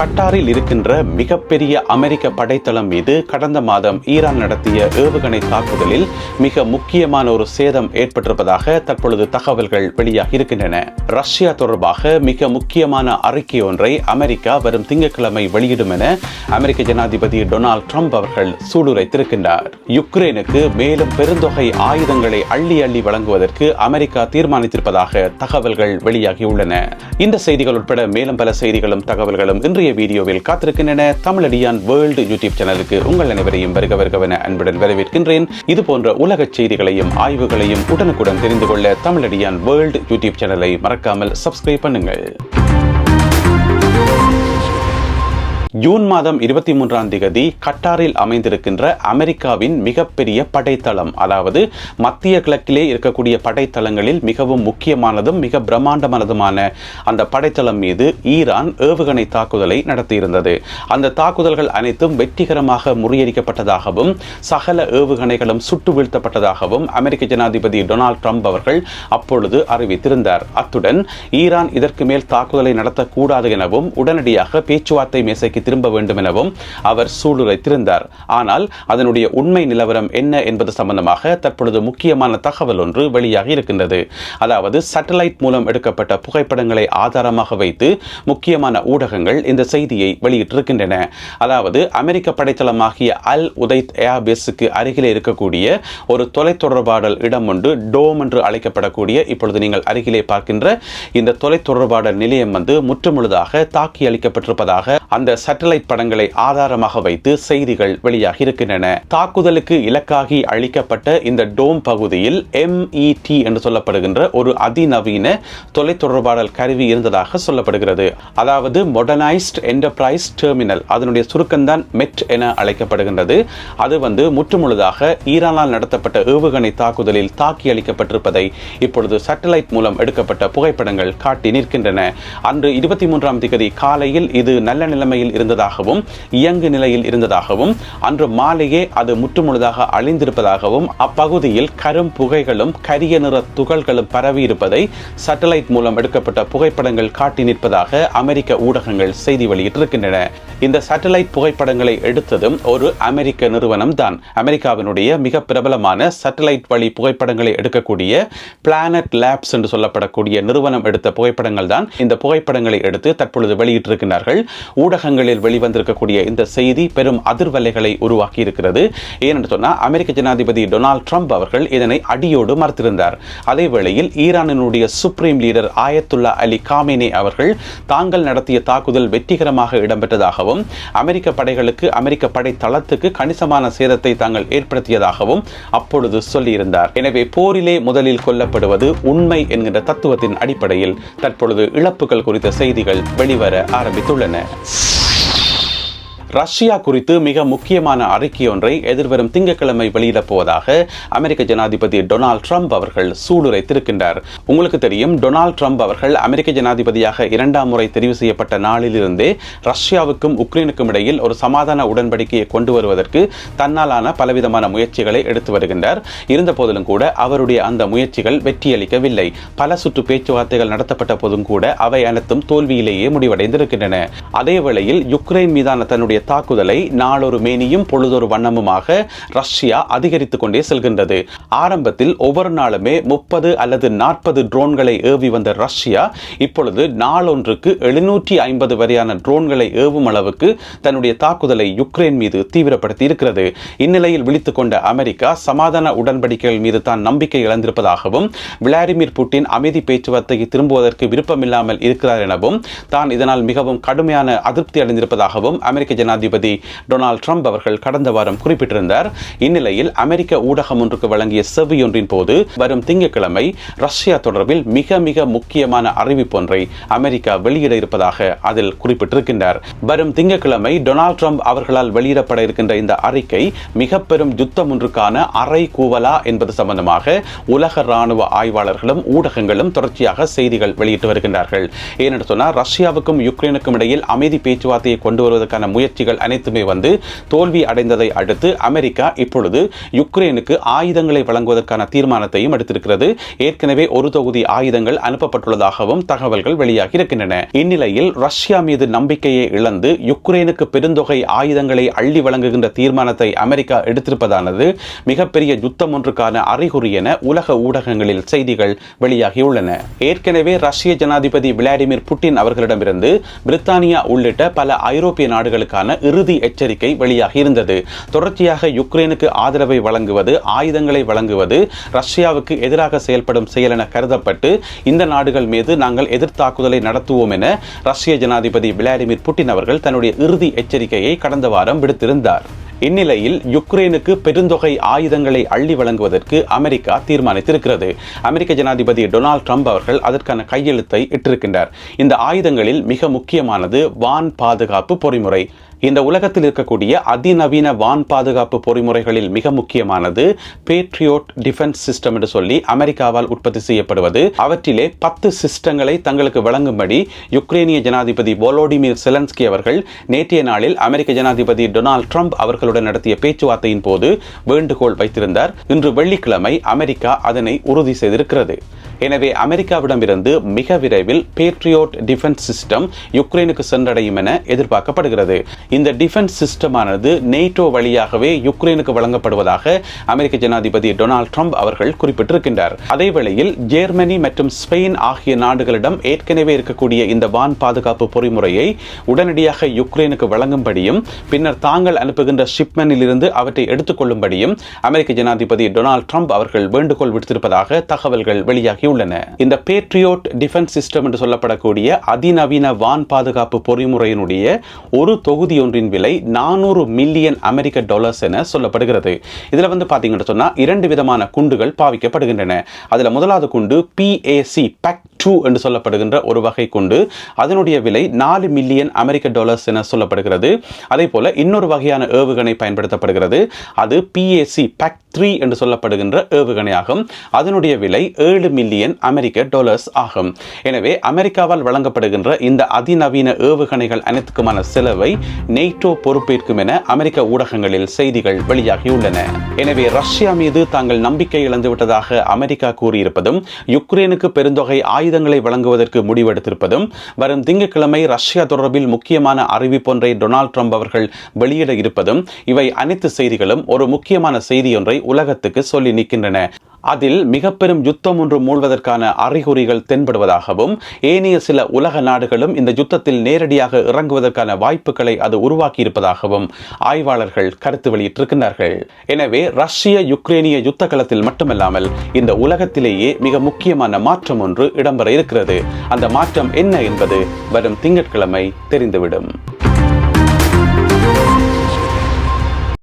கட்டாரில் இருக்கின்ற மிகப்பெரிய அமெரிக்க படைத்தளம் மீது கடந்த மாதம் ஈரான் நடத்திய ஏவுகணை தாக்குதலில் மிக முக்கியமான ஒரு சேதம் ஏற்பட்டிருப்பதாக தற்பொழுது தகவல்கள் வெளியாகி இருக்கின்றன. ரஷ்யா தொடர்பாக மிக முக்கியமான அறிக்கை ஒன்றை அமெரிக்கா வரும் திங்கட்கிழமை வெளியிடும் என அமெரிக்க ஜனாதிபதி டொனால்ட் ட்ரம்ப் அவர்கள் சூடுரைத்திருக்கின்றார் யுக்ரைனுக்கு மேலும் பெருந்தொகை ஆயுதங்களை அள்ளி அள்ளி வழங்குவதற்கு அமெரிக்கா தீர்மானித்திருப்பதாக தகவல்கள் வெளியாகியுள்ளன. இந்த செய்திகள் உட்பட மேலும் பல செய்திகளும் தகவல்களும் இன்றைய வீடியோவில் காத்திருக்கின்றன. தமிழடியான் வேர்ல்டு யூடியூப் சேனலுக்கு உங்கள் அனைவரையும் வருக வருகவென அன்புடன் வரவேற்கின்றேன். இது போன்ற உலக செய்திகளையும் ஆய்வுகளையும் உடனுக்குடன் தெரிந்து கொள்ள தமிழடியான் வேர்ல்டு யூடியூப் சேனலை மறக்காமல் சப்ஸ்கிரைப் பண்ணுங்கள். ஜூன் மாதம் இருபத்தி மூன்றாம் தேதி கட்டாரில் அமைந்திருக்கின்ற அமெரிக்காவின் மிகப்பெரிய படைத்தளம் அதாவது மத்திய கிழக்கிலே இருக்கக்கூடிய படைத்தளங்களில் மிகவும் முக்கியமானதும் மிக பிரம்மாண்டமானதுமான அந்த படைத்தளம் மீது ஈரான் ஏவுகணை தாக்குதலை நடத்தியிருந்தது. அந்த தாக்குதல்கள் அனைத்தும் வெற்றிகரமாக முறியடிக்கப்பட்டதாகவும் சகல ஏவுகணைகளும் சுட்டு வீழ்த்தப்பட்டதாகவும் அமெரிக்க ஜனாதிபதி டொனால்ட் ட்ரம்ப் அவர்கள் அப்பொழுது அறிவித்திருந்தார். அத்துடன் ஈரான் இதற்கு மேல் தாக்குதலை நடத்தக்கூடாது எனவும் உடனடியாக பேச்சுவார்த்தை மேசைக்கு திரும்ப வேண்டும் எனவும் அவர் சூளுரைத்திருந்தார் ஆனால் அதனுடைய உண்மை நிலவரம் என்ன என்பது சம்பந்தமாக தற்பொழுது முக்கியமான தகவல் ஒன்று வெளியாகி இருக்கின்றது. அதாவது சேட்டலைட் மூலம் எடுக்கப்பட்ட புகைப்படங்களை ஆதாரமாக வைத்து முக்கியமான ஊடகங்கள் இந்த செய்தியை வெளியிட்டிருக்கின்றன. அதாவது அமெரிக்க படைத்தளமாகிய அல் உதைத் ஏர்பேஸுக்கு அருகிலே இருக்கக்கூடிய ஒரு தொலைத்தொடர்பாடல் இடம் ஒன்று டோம் என்று அழைக்கப்படக்கூடிய இப்பொழுது நீங்கள் அருகிலே பார்க்கின்ற இந்த தொலைத்தொடர்பாடல் நிலையம் வந்து முற்றுமுழுதாக தாக்கி அளிக்கப்பட்டிருப்பதாக அந்த சேட்டலைட் படங்களை ஆதாரமாக வைத்து செய்திகள் வெளியாகி இருக்கின்றன. தாக்குதலுக்கு இலக்காகி அளிக்கப்பட்ட இந்த டோம் பகுதியில் எம்இடி என்று சொல்லப்படுகின்ற ஒரு அதிநவீன தொலைத்தொடர்பாடல் கருவி இருந்ததாக சொல்லப்படுகிறது. அதாவது மொடர்னைஸ்ட் என்டர்பிரைஸ் டெர்மினல் அதனுடைய சுருக்கம்தான் மெட் என அழைக்கப்படுகின்றது. அது வந்து முற்றுமுழுதாக ஈரானால் நடத்தப்பட்ட ஏவுகணை தாக்குதலில் தாக்கி அளிக்கப்பட்டிருப்பதை இப்பொழுது சேட்டலைட் மூலம் எடுக்கப்பட்ட புகைப்படங்கள் காட்டி நிற்கின்றன. அன்று இருபத்தி மூன்றாம் தேதி காலையில் இது நல்ல நிலைமையில் இருந்ததாகவும் இயங்கு நிலையில் இருந்ததாகவும் அன்று மாலையே அது முற்றுமுழுதாக அழிந்திருப்பதாகவும் அப்பகுதியில் கரும் புகைகளும் கரிய நிற துகள்களும் பரவி இருப்பதை சேட்டலைட் மூலம் எடுக்கப்பட்ட புகைப்படங்கள் காட்டி நிற்பதாக அமெரிக்க ஊடகங்கள் செய்தி வெளியிட்டிருக்கின்றன. இந்த சேட்டலைட் புகைப்படங்களை எடுத்ததும் ஒரு அமெரிக்க நிறுவனம் தான் அமெரிக்காவினுடைய மிக பிரபலமான சேட்டலைட் வழி புகைப்படங்களை எடுக்கக்கூடிய பிளானட் லேப்ஸ் என்று சொல்லப்படக்கூடிய நிறுவனம் எடுத்த புகைப்படங்கள் தான் இந்த புகைப்படங்களை எடுத்து தற்பொழுது வெளியிட்டிருக்கிறார்கள். ஊடகங்களில் வெளிவந்திருக்கக்கூடிய இந்த செய்தி பெரும் அதிர்வலைகளை உருவாக்கி இருக்கிறது ஏனென்று சொன்னால் அமெரிக்க ஜனாதிபதி டொனால்ட் ட்ரம்ப் அவர்கள் இதனை அடியோடு மறுத்திருந்தார். அதே வேளையில் ஈரானினுடைய சுப்ரீம் லீடர் ஆயத்துல்லா அலி காமேனே அவர்கள் தாங்கள் நடத்திய தாக்குதல் வெற்றிகரமாக இடம்பெற்றதாகவும் அமெரிக்க படைகளுக்கு அமெரிக்க படை தளத்துக்கு கணிசமான சேதத்தை தாங்கள் ஏற்படுத்தியதாகவும் அப்பொழுது சொல்லியிருந்தார். எனவே போரிலே முதலில் கொல்லப்படுவது உண்மை என்கின்ற தத்துவத்தின் அடிப்படையில் தற்பொழுது இழப்புகள் குறித்த செய்திகள் வெளிவர ஆரம்பித்துள்ளன. ரஷ்யா குறித்து மிக முக்கியமான அறிக்கை ஒன்றை எதிர்வரும் திங்கட்கிழமை வெளியிடப் போவதாக அமெரிக்க ஜனாதிபதி டொனால்ட் ட்ரம்ப் அவர்கள் சூளுரைத்திருக்கின்றார். உங்களுக்கு தெரியும் டொனால்ட் ட்ரம்ப் அவர்கள் அமெரிக்க ஜனாதிபதியாக இரண்டாம் முறை தெரிவு செய்யப்பட்ட நாளிலிருந்தே ரஷ்யாவுக்கும் உக்ரைனுக்கும் இடையில் ஒரு சமாதான உடன்படிக்கையை கொண்டு வருவதற்கு தன்னாலான பலவிதமான முயற்சிகளை எடுத்து வருகின்றார். இருந்த போதிலும் கூட அவருடைய அந்த முயற்சிகள் வெற்றியளிக்கவில்லை. பல சுற்று பேச்சுவார்த்தைகள் நடத்தப்பட்ட போதும் கூட அவை அனைத்தும் தோல்வியிலேயே முடிவடைந்திருக்கின்றன. அதே வேளையில் யுக்ரைன் மீதான தன்னுடைய தாக்குதலை நாளொரு மேனியும் பொழுதொரு வண்ணமுமாக ரஷ்யா அதிகரித்துக் கொண்டே செல்கின்றது. ஆரம்பத்தில் ஒவ்வொரு நாளுமே முப்பது அல்லது நாற்பது ட்ரோன்களை ஏவி வந்த ரஷ்யா இப்பொழுது நாளொன்றுக்கு எழுநூற்றி ஐம்பது வரையான ட்ரோன்களை ஏவும் அளவுக்கு தன்னுடைய தாக்குதலை யுக்ரைன் மீது தீவிரப்படுத்தி இருக்கிறது இந்நிலையில் விழித்துக் கொண்ட அமெரிக்கா சமாதான உடன்படிக்கைகள் மீது தான் நம்பிக்கை இழந்திருப்பதாகவும் விளாடிமிர் புட்டின் அமைதி பேச்சுவார்த்தைக்கு திரும்புவதற்கு விருப்பமில்லாமல் இருக்கிறார் எனவும் தான் இதனால் மிகவும் கடுமையான அதிருப்தி அடைந்திருப்பதாகவும் அமெரிக்க ஜன ஜனாதிபதி டொனால்ட் ட்ரம்ப் அவர்கள் கடந்த வாரம் குறிப்பிட்டிருந்தார். இந்நிலையில் அமெரிக்க ஊடகம் ஒன்றுக்கு வழங்கிய செவ்வியொன்றின் போது வரும் திங்கட்கிழமை ரஷ்யா தொடர்பில் மிக மிக முக்கியமான அறிவிப்பு ஒன்றை அமெரிக்கா வெளியிட இருப்பதாக அதில் குறிப்பிட்டிருக்கின்றார். வரும் திங்கட்கிழமை டொனால்ட் ட்ரம்ப் அவர்களால் வெளியிடப்பட இருக்கின்ற இந்த அறிக்கை மிக பெரும் யுத்தம் ஒன்றுக்கான அறை கூவலா என்பது சம்பந்தமாக உலக ராணுவ ஆய்வாளர்களும் ஊடகங்களும் தொடர்ச்சியாக செய்திகள் வெளியிட்டு வருகின்றார்கள். ஏனென்று சொன்னால் ரஷ்யாவுக்கும் யுக்ரைனுக்கும் இடையில் அமைதி பேச்சுவார்த்தையை கொண்டு வருவதற்கான முயற்சி முயற்சிகள் அனைத்துமே வந்து தோல்வி அடைந்ததை அடுத்து அமெரிக்கா இப்பொழுது யுக்ரைனுக்கு ஆயுதங்களை வழங்குவதற்கான தீர்மானத்தையும் எடுத்திருக்கிறது. ஏற்கனவே ஒரு தொகுதி ஆயுதங்கள் அனுப்பப்பட்டுள்ளதாகவும் தகவல்கள் வெளியாகி இருக்கின்றன. இந்நிலையில் ரஷ்யா மீது நம்பிக்கையை இழந்து யுக்ரைனுக்கு பெருந்தொகை ஆயுதங்களை அள்ளி வழங்குகின்ற தீர்மானத்தை அமெரிக்கா எடுத்திருப்பதானது மிகப்பெரிய யுத்தம் ஒன்றுக்கான அறிகுறி என உலக ஊடகங்களில் செய்திகள் வெளியாகியுள்ளன. ஏற்கனவே ரஷ்ய ஜனாதிபதி விளாடிமிர் புட்டின் அவர்களிடமிருந்து பிரித்தானியா உள்ளிட்ட பல ஐரோப்பிய நாடுகளுக்கான இறுதி எச்சரிக்கை வெளியாகி இருந்தது. தொடர்ச்சியாக யுக்ரைனுக்கு ஆதரவை வழங்குவது ஆயுதங்களை வழங்குவது ரஷ்யாவுக்கு எதிராக செயல்படும் செயல் என கருதப்பட்டு இந்த நாடுகள் மீது நாங்கள் எதிர்த்தாக்குதலை நடத்துவோம் என ரஷ்ய ஜனாதிபதி விளாடிமிர் புட்டின் அவர்கள் தன்னுடைய இறுதி எச்சரிக்கையை கடந்த வாரம் விடுத்திருந்தார். இந்நிலையில் யுக்ரைனுக்கு பெருந்தொகை ஆயுதங்களை அள்ளி வழங்குவதற்கு அமெரிக்கா தீர்மானித்திருக்கிறது. அமெரிக்க ஜனாதிபதி டொனால்ட் ட்ரம்ப் அவர்கள் அதற்கான கையெழுத்தை இட்டிருக்கின்றார். இந்த ஆயுதங்களில் மிக முக்கியமானது வான் பாதுகாப்பு பொறிமுறை. இந்த உலகத்தில் இருக்கக்கூடிய அதிநவீன வான் பாதுகாப்பு பொறிமுறைகளில் மிக முக்கியமானது பேட்ரியோட் டிஃபென்ஸ் சிஸ்டம் என்று சொல்லி அமெரிக்காவால் உற்பத்தி செய்யப்படுவது. அவற்றிலே பத்து சிஸ்டங்களை தங்களுக்கு வழங்கும்படி யுக்ரைனிய ஜனாதிபதி வோலோடிமிர் செலன்ஸ்கி அவர்கள் நேற்றைய நாளில் அமெரிக்க ஜனாதிபதி டொனால்ட் ட்ரம்ப் அவர்களுடன் நடத்திய பேச்சுவார்த்தையின் போது வேண்டுகோள் வைத்திருந்தார். இன்று வெள்ளிக்கிழமை அமெரிக்கா அதனை உறுதி செய்திருக்கிறது. எனவே அமெரிக்காவிடமிருந்து மிக விரைவில் பேட்ரியோட் டிஃபென்ஸ் சிஸ்டம் யுக்ரைனுக்கு சென்றடையும் என எதிர்பார்க்கப்படுகிறது. இந்த டிஃபென்ஸ் சிஸ்டமானது நேட்டோ வழியாகவே யுக்ரைனுக்கு வழங்கப்படுவதாக அமெரிக்க ஜனாதிபதி டொனால்ட் ட்ரம்ப் அவர்கள் குறிப்பிட்டிருக்கின்றார். அதேவேளையில் ஜெர்மனி மற்றும் ஸ்பெயின் ஆகிய நாடுகளிடம் ஏற்கனவே இருக்கக்கூடிய இந்த வான் பாதுகாப்பு பொறிமுறையை உடனடியாக யுக்ரைனுக்கு வழங்கும்படியும் பின்னர் தாங்கள் அனுப்புகின்ற ஷிப்மெனில் இருந்து அவற்றை எடுத்துக்கொள்ளும்படியும் அமெரிக்க ஜனாதிபதி டொனால்ட் ட்ரம்ப் அவர்கள் வேண்டுகோள் விடுத்திருப்பதாக தகவல்கள் வெளியாகி உள்ளன. இந்த பேட்ரியோட் டிஃபென்ஸ் சிஸ்டம் என்று சொல்லப்படக்கூடிய அதிநவீன வான் பாதுகாப்பு பொறிமுறையினுடைய ஒரு தொகுதி ஒன்றின் விலை நானூறு மில்லியன் அமெரிக்க டாலர்ஸ் என சொல்லப்படுகிறது. இதில் வந்து பார்த்தீங்கன்னு சொன்னா இரண்டு விதமான குண்டுகள் பாவிக்கப்படுகின்றன. அதில் முதலாவது குண்டு பிஏசி பேக் டூ என்று சொல்லப்படுகின்ற ஒரு வகை கொண்டு. அதனுடைய விலை நாலு மில்லியன் அமெரிக்க டாலர்ஸ் என சொல்லப்படுகிறது. அதே போல இன்னொரு வகையான ஏவுகணை பயன்படுத்தப்படுகிறது. அது பிஏசி பேக் த்ரீ என்று சொல்லப்படுகின்ற ஏவுகணை ஆகும் அதனுடைய விலை ஏழு மில்லியன் அமெரிக்க டாலர்ஸ் ஆகும். எனவே அமெரிக்காவால் வழங்கப்படுகின்ற இந்த அதிநவீன ஏவுகணைகள் அனைத்துக்குமான செலவை நெய்டோ பொறுப்பேற்கும் என அமெரிக்க ஊடகங்களில் செய்திகள் வெளியாகியுள்ளன. எனவே ரஷ்யா மீது தாங்கள் நம்பிக்கை இழந்துவிட்டதாக அமெரிக்கா கூறியிருப்பதும் யுக்ரைனுக்கு பெருந்தொகை ஆயுதங்களை வழங்குவதற்கு முடிவெடுத்திருப்பதும் வரும் திங்கட்கிழமை ரஷ்யா தொடர்பில் முக்கியமான அறிவிப்பொன்றை டொனால்ட் ட்ரம்ப் அவர்கள் வெளியிட இருப்பதும் இவை அனைத்து செய்திகளும் ஒரு முக்கியமான செய்தி ஒன்றை உலகத்துக்கு சொல்லி நிற்கின்றன. அதில் மிக பெரும் யுத்தம் ஒன்று மூழ்வதற்கான அறிகுறிகள் தென்படுவதாகவும் ஏனைய சில உலக நாடுகளும் இந்த யுத்தத்தில் நேரடியாக இறங்குவதற்கான வாய்ப்புகளை அது உருவாக்கியிருப்பதாகவும் ஆய்வாளர்கள் கருத்து வெளியிட்டிருக்கிறார்கள் எனவே ரஷ்ய யுக்ரேனிய யுத்த களத்தில் மட்டுமல்லாமல் இந்த உலகத்திலேயே மிக முக்கியமான மாற்றம் ஒன்று இடம்பெற இருக்கிறது. அந்த மாற்றம் என்ன என்பது வரும் திங்கட்கிழமை தெரிந்துவிடும்.